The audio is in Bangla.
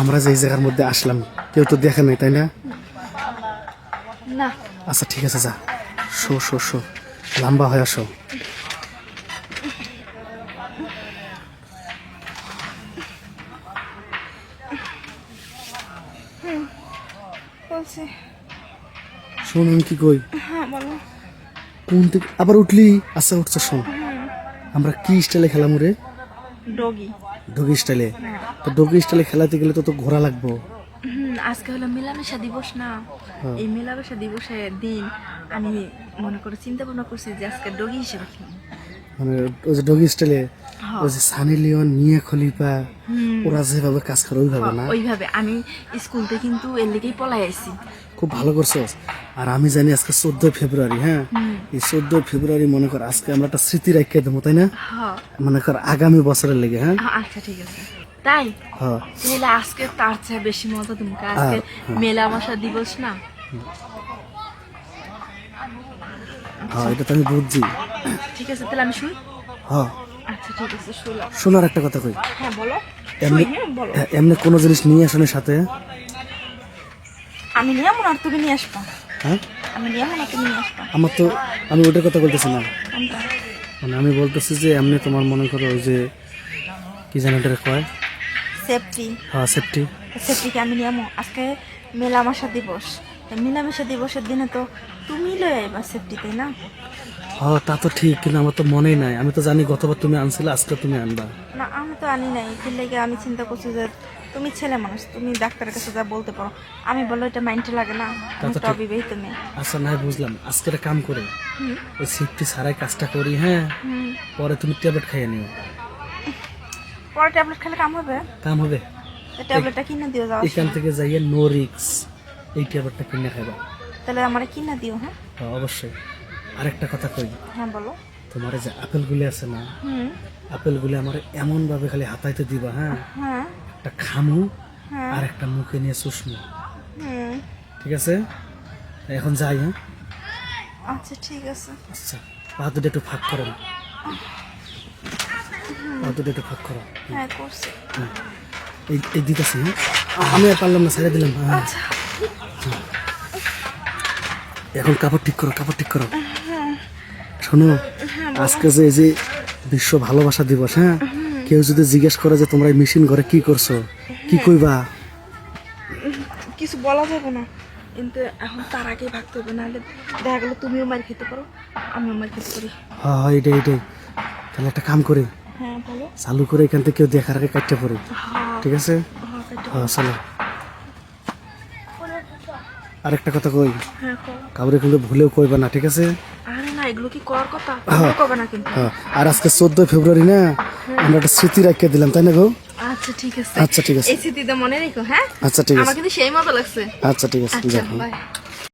আমরা যে জায়গার মধ্যে আসলাম কেউ তো দেখে নাই তাই না? আচ্ছা ঠিক আছে যা। শো শো শো। লম্বা হয়ে আসো। শোন আমি কি কই? হ্যাঁ কোন থেকে আবার উঠলি? আচ্ছা উঠছো শোন। আমরা কি স্টাইলে খেলাম রে? ডগি। ডগি স্টাইলে? তো ডগি স্টাইলে খেলাতে গেলে তো তো ঘোরা লাগবো। আজকে হলো মেলামেশা দিবস না। হ্যাঁ। এই মেলামেশা দিবসের দিন আমি মনে করে চিন্তা ভাবনা করছি যে আজকে ডগি হিসেবে খেলব। মানে ওই যে ডগি স্টাইলে হ্যাঁ। ওই যে সানি লিওন মিয়া খলিফা ওরা যেভাবে কাজ করে ওইভাবে না? ওইভাবে। আমি স্কুলতে কিন্তু এর লেগেই পলাই আইছি। খুব ভালো করছ। আর আমি জানি আজকে চোদ্দ ফেব্রুয়ারি হ্যাঁ? এই চোদ্দই ফেব্রুয়ারি মনে কর আজকে আমরা একটা স্মৃতি রাখিয়ে দেবো তাই না? হ্যাঁ। মনে কর আগামী বছরের লেগে হ্যাঁ? আচ্ছা ঠিক আছে। তাই? হ্যাঁ। তাহলে আজকে তার চেয়ে বেশি মজা তুমি আজকে মেলামেশা দিবস না? হ্যাঁ এটা তো আমি বুঝছি। ঠিক আছে তাহলে আমি শুই হ্যাঁ। আচ্ছা ঠিক আছে শুনলাম শোনার একটা কথা কই? হ্যাঁ বলো। এমনি হ্যাঁ, হ্যাঁ, এমনি কোনো জিনিস নিয়ে আসনের সাথে? আমি নিয়ে আমন আর তুমি নিয়ে আসবা? হ্যাঁ? আমি নিয়ে আমন তুমি নিয়ে আসবা? আমার তো আমি ওটার কথা বলতেছি না। মানে আমি বলতেছি যে এমনি তোমার মনে করো ওই যে কি জানি ওটা কয়? সেফটি হ্যাঁ সেফটি সেফটিকে আমি নিয়ে আজকে মেলামেশা দিবস। তা মেলামেশা দিবসের দিনে তো তুমি লয়ে আইবা সেফটি তাই না? হ্যাঁ তা তো ঠিক কিন্তু আমার তো মনেই নাই। আমি তো জানি গতবার তুমি আনছিলে আজকে তুমি আনবা। না আমি তো আনি নাই। এর লেগে আমি চিন্তা করছি যে তুমি ছেলে মানুষ তুমি ডাক্তারের কাছে যা বলতে পারো। আমি বলো এটা মাইন্ডে লাগে না? আমি তো। অবিবাহিত মেয়ে। আচ্ছা না বুঝলাম। আজকে একটা কাম করে। ওই সেফটি ছাড়াই কাজটা করি হ্যাঁ? পরে তুমি ট্যাবলেট খাইয়ে নিও। পরে ট্যাবলেট খেলে কাম হবে? কাম হবে। ট্যাবলেটটা কিনে দিও যাও এখান থেকে যাইয়ে নো রিক্স এই ট্যাবলেটটা কিনে খাইবা। তাহলে আমার কিনে দিও হ্যাঁ? হ্যাঁ, অবশ্যই। আরেকটা কথা কই? হ্যাঁ বলো। তোমার যে আপেলগুলি আছে না হুম। আপেলগুলি আমার এমন ভাবে খালি হাতাইতে দিবা হ্যাঁ? হ্যাঁ। একটা খামু হ্যাঁ। আর একটা মুখে নিয়ে হুম। ঠিক আছে? এখন যাই হ্যাঁ? আচ্ছা ঠিক আছে। আচ্ছা পা দুটো একটু ফাঁক করো পা দুটো একটু ফাঁক করো। হ্যাঁ করছি। হ্যাঁ। এই দিতেছি হ্যাঁ? আমি পারলাম না ছেড়ে দিলাম হ্যাঁ। আচ্ছা। এখন কাপড় ঠিক করো কাপড় ঠিক করো। শোনো আজকে যে এই যে বিশ্ব ভালোবাসা দিবস হ্যাঁ? কেউ যদি জিজ্ঞেস করে যে তোমরা এই মেশিন ঘরে কি করছ কি কইবা? কিছু বলা যাবে না। কিন্তু এখন তার আগে ভাগতে হবে নাহলে দেখা গেলো তুমিও মার খেতে পারো আমিও মার খেতে পারি। হ্যাঁ হ্যাঁ এটাই এটাই। তাহলে একটা কাম করি। হ্যাঁ বলো। চালু করে এখান থেকে কেউ দেখার আগে কাটতে পড়ি হ্যাঁ। ঠিক আছে? হ্যাঁ। হ্যাঁ চলো। আরেকটা কথা কই? হ্যাঁ কাউরে কিন্তু ভুলেও কইবা না ঠিক আছে? এগুলো কি করার কথা? কবে না কিন্তু। হ্যাঁ আর আজকে চোদ্দই ফেব্রুয়ারি না আমরা একটা স্মৃতি রাখিয়ে দিলাম তাই না গো? আচ্ছা ঠিক আছে। আচ্ছা ঠিক আছে। এই স্মৃতিটা মনে রেখো হ্যাঁ? আচ্ছা ঠিক আমার আছে। কিন্তু সেই মতো লাগছে। আচ্ছা ঠিক আছে আচ্ছা